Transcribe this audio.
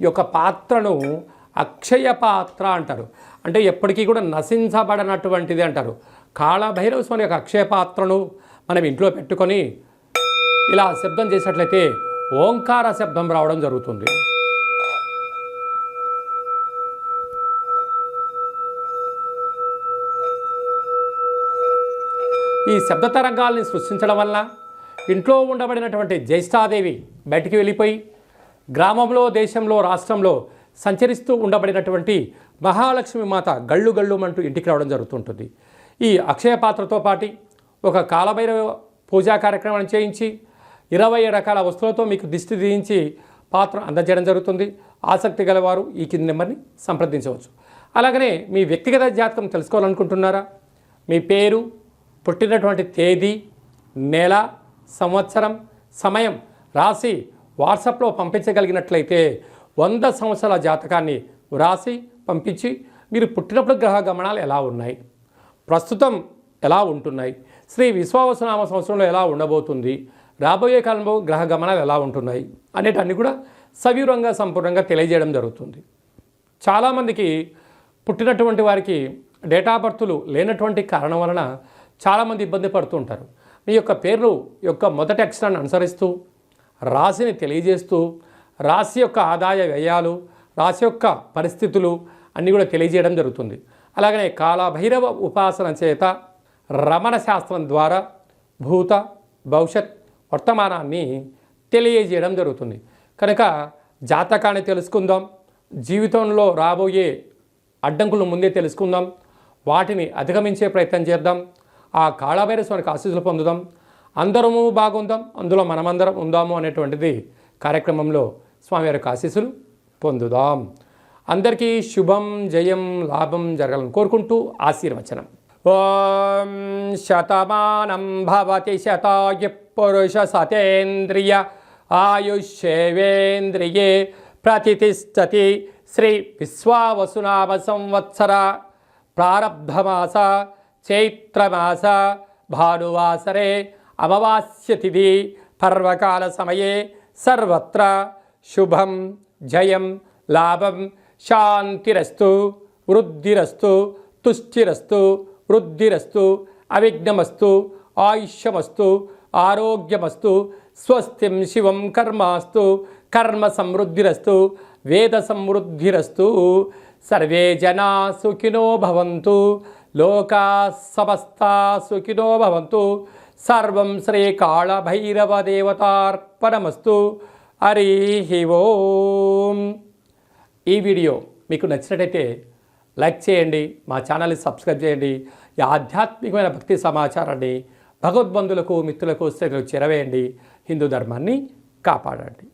ఈ యొక్క పాత్రను అక్షయ పాత్ర అంటారు. అంటే ఎప్పటికీ కూడా నశించబడనటువంటిది అంటారు. కాళభైరవ స్వామి యొక్క అక్షయ పాత్రను మనం ఇంట్లో పెట్టుకొని ఇలా శబ్దం చేసినట్లయితే ఓంకార శబ్దం రావడం జరుగుతుంది. ఈ శబ్ద తరంగాల్ని సృష్టించడం వల్ల ఇంట్లో ఉండబడినటువంటి జ్యేష్ఠాదేవి బయటికి వెళ్ళిపోయి గ్రామంలో దేశంలో రాష్ట్రంలో సంచరిస్తూ ఉండబడినటువంటి మహాలక్ష్మి మాత గళ్ళు గళ్ళుమంటూ ఇంటికి రావడం జరుగుతుంటుంది. ఈ అక్షయ పాత్రతో పాటి ఒక కాలభైరవ పూజా కార్యక్రమాన్ని చేయించి ఇరవై రకాల వస్తువులతో మీకు దిష్టి దించి పాత్ర అందజేయడం జరుగుతుంది. ఆసక్తి గలవారు ఈ కింది నెంబర్ని సంప్రదించవచ్చు. అలాగనే మీ వ్యక్తిగత జాతకం తెలుసుకోవాలనుకుంటున్నారా? మీ పేరు పుట్టినటువంటి తేదీ నెల సంవత్సరం సమయం రాసి వాట్సాప్లో పంపించగలిగినట్లయితే వంద సంవత్సరాల జాతకాన్ని వ్రాసి పంపించి మీరు పుట్టినప్పుడు గ్రహ గమనాలు ఎలా ఉన్నాయి? ప్రస్తుతం ఎలా ఉంటున్నాయి? శ్రీ విశ్వావసనామ సంవత్సరంలో ఎలా ఉండబోతుంది? రాబోయే కాలంలో గ్రహ గమనాలు ఎలా ఉంటున్నాయి? అనేటన్ని కూడా సవివరంగా సంపూర్ణంగా తెలియజేయడం జరుగుతుంది. చాలామందికి పుట్టినటువంటి వారికి డేటా బర్త్లు లేనటువంటి కారణం వలన చాలామంది ఇబ్బంది పడుతూ ఉంటారు. మీ యొక్క పేరు యొక్క మొదటి అక్షరాన్ని అనుసరిస్తూ రాశిని తెలియజేస్తూ రాశి యొక్క ఆదాయ వ్యయాలు రాశి యొక్క పరిస్థితులు అన్నీ కూడా తెలియజేయడం జరుగుతుంది. అలాగనే కాలభైరవ ఉపాసన చేత రమణ శాస్త్రం ద్వారా భూత భవిష్యత్ వర్తమానాన్ని తెలియజేయడం జరుగుతుంది. కనుక జాతకాన్ని తెలుసుకుందాం జీవితంలో రాబోయే అడ్డంకులు ముందే తెలుసుకుందాం వాటిని అధిగమించే ప్రయత్నం చేద్దాం ఆ కాళభైరస్వానికి ఆశీస్సులు పొందుదాం అందరము బాగుందాం అందులో మనమందరం ఉందాము అనేటువంటిది కార్యక్రమంలో స్వామివారి ఆశీస్సులు పొందుదాం. అందరికీ శుభం జయం లాభం జరగాలని కోరుకుంటూ ఆశీర్వచనం. ఓం శతమానం భవతి శతాయు పురుష సతేంద్రియ ఆయుష్యేవేంద్రియే ప్రతిష్టతి శ్రీ విశ్వావసునామ సంవత్సర. ప్రారబ్ధమాస చైత్రమాస భానువాసరే అమావాస్య తిథి పర్వకాల సమయే సర్వత్ర. శుభం జయం లాభం శాంతిరస్తు వృద్ధిరస్తు తుష్టిరస్తు వృద్ధిరస్తు అవిఘ్నమస్తు ఆయుష్యమస్తు ఆరోగ్యమస్తు స్వస్తిం శివం కర్మాస్తు కర్మ సమృద్ధిరస్తు వేద సమృద్ధిరస్తు. సర్వే జనా సుఖినో భవంతు లోకా సమస్త సుఖినో భవంతు సర్వం శ్రీ కాళభైరవ దేవతార్పణమస్తు హరి ఓం. ఈ వీడియో మీకు నచ్చినట్టయితే లైక్ చేయండి మా ఛానల్ని సబ్స్క్రైబ్ చేయండి. ఈ ఆధ్యాత్మికమైన భక్తి సమాచారాన్ని భగవద్బంధులకు మిత్రులకు శ్రేణులకు చెరవేయండి. హిందూ ధర్మాన్ని కాపాడండి.